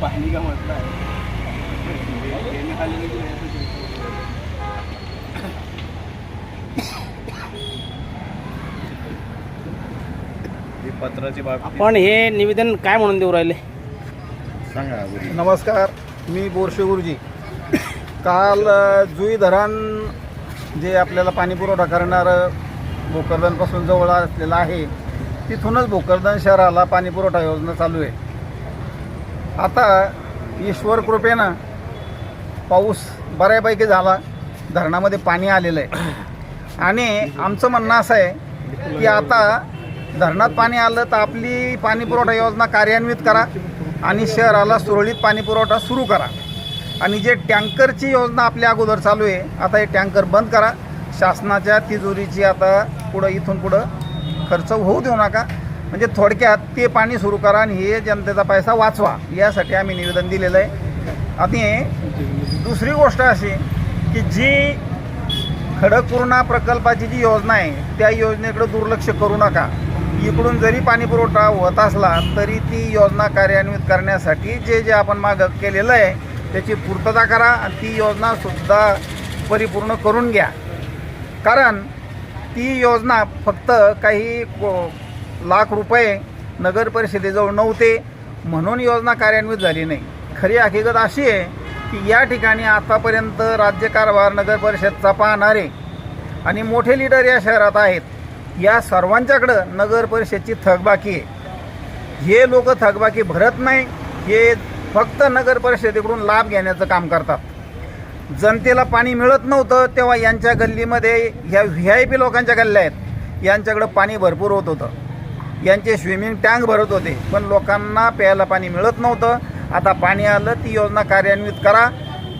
पाणी का म्हटलं. ही पत्राची बाब आपण हे निवेदन काय म्हणून देऊ राहिले सांगा. नमस्कार मी बोरशे गुरुजी. काल जुई धरण जे आपल्याला पाणीपुरवठा करणारं भोकरदनपासून जवळ असलेलं आहे तिथूनच भोकरदन शहराला पाणीपुरवठा योजना चालू आहे. आता ईश्वर कृपेनं पाऊस बऱ्यापैकी झाला धरणामध्ये पाणी आलेलं आहे. आणि आमचं म्हणणं असं आहे की आता धरणात पाणी आलं तर आपली पाणी पुरवठा योजना कार्यान्वित करा. आणि शहराला सुरळीत पाणी पुरवठा सुरू करा. आणि जे टँकरची योजना आपल्या अगोदर चालू आहे आता हे टँकर बंद करा. शासनाच्या तिजोरीची आता पुढं इथून पुढं खर्च होऊ देऊ नका. म्हणजे थोडक्यात ते पाणी सुरू करा आणि हे जनतेचा पैसा वाचवा यासाठी आम्ही निवेदन दिलेलं आहे. आणि दुसरी गोष्ट अशी की जी खडकपूर्णा प्रकल्पाची जी योजना आहे त्या योजनेकडे दुर्लक्ष करू नका. इकडून जरी पाणी पुरवठा होत असला तरी ती योजना कार्यान्वित करण्यासाठी जे जे आपण मागं केलेलं आहे त्याची पूर्तता करा आणि ती योजनासुद्धा परिपूर्ण करून घ्या. कारण ती योजना फक्त काही को- लाख रुपये नगर परिषदेजवळ नव्हते म्हणून योजना कार्यान्वित झाली नाही. खरी हकीकत अशी आहे की या ठिकाणी आतापर्यंत राज्यकारभार नगर परिषदचा पाहणारे आणि मोठे लीडर या शहरात आहेत या सर्वांच्याकडं नगर परिषदची थकबाकी आहे. हे लोक थकबाकी भरत नाही हे फक्त नगर परिषदेकडून लाभ घेण्याचं काम करतात. जनतेला पाणी मिळत नव्हतं तेव्हा यांच्या गल्लीमध्ये ह्या व्ही आय पी लोकांच्या गल्ल्या आहेत. यांच्याकडं पाणी भरपूर होत होतं. यांचे स्विमिंग टँक भरत होते पण लोकांना प्यायला पाणी मिळत नव्हतं. आता पाणी आलं ती योजना कार्यान्वित करा.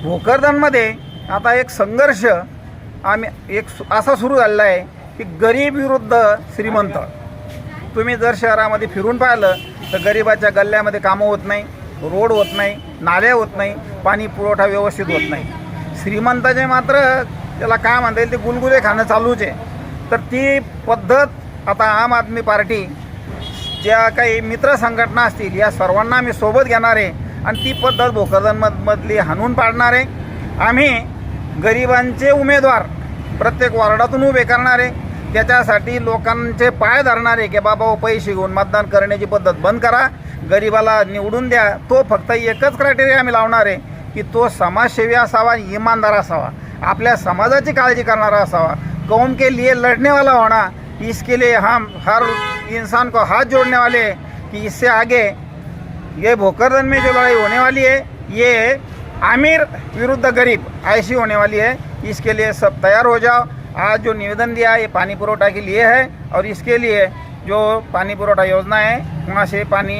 भोकरदनमध्ये आता एक संघर्ष आम्ही एक सु- असा सुरू झालेला आहे. की गरीब विरुद्ध श्रीमंत. तुम्ही जर शहरामध्ये फिरून पाहिलं तर गरिबाच्या गल्ल्यामध्ये कामं होत नाही रोड होत नाही नाल्या होत नाही पाणी पुरवठा व्यवस्थित होत नाही. श्रीमंताचे मात्र त्याला काय म्हणता येईल ते गुलगुले खाणं चालूच आहे. तर ती पद्धत आता आम आदमी पार्टी ज्या काही मित्र संघटना असतील या सर्वांना आम्ही सोबत घेणार आहे आणि ती पद्धत भोकरदनमधली हाणून पाडणार आहे. आम्ही गरिबांचे उमेदवार प्रत्येक वॉर्डातून उभे करणार आहे. त्याच्यासाठी लोकांचे पाय धरणारे की बाबा हो, पैसे घेऊन मतदान करण्याची पद्धत बंद करा. गरिबाला निवडून द्या. तो फक्त एकच क्रायटेरिया आम्ही लावणार आहे की तो समाजसेवी असावा इमानदार असावा. आपल्या समाजाची काळजी करणारा असावा. कौम के लिए लढणेवाला वाला होना इसके लिए हम हर इंसान को हाथ जोड़ने वाले कि इससे आगे ये भोकरदन में जो लड़ाई होने वाली है ये आमिर विरुद्ध गरीब ऐसी होने वाली है. इसके लिए सब तैयार हो जाओ. आज जो निवेदन दिया ये पानी पुरोठा के लिए है और इसके लिए जो पानी पुरोठा योजना है वहाँ से पानी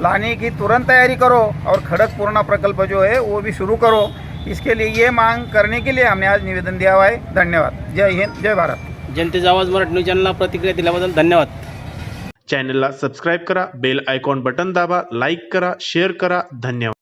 लाने की तुरंत तैयारी करो और खड़क पूर्णा प्रकल्प जो है वो भी शुरू करो। इसके लिए ये मांग करने के लिए हमने आज निवेदन दिया हुआ है। धन्यवाद। जय हिंद जय भारत। जनतेचा आवाज़ मराठी न्यूज़ चॅनलला प्रतिक्रिया दिल्याबद्दल धन्यवाद. चॅनलला सबस्क्राईब करा बेल आयकॉन बटन दाबा लाईक करा शेअर करा. धन्यवाद.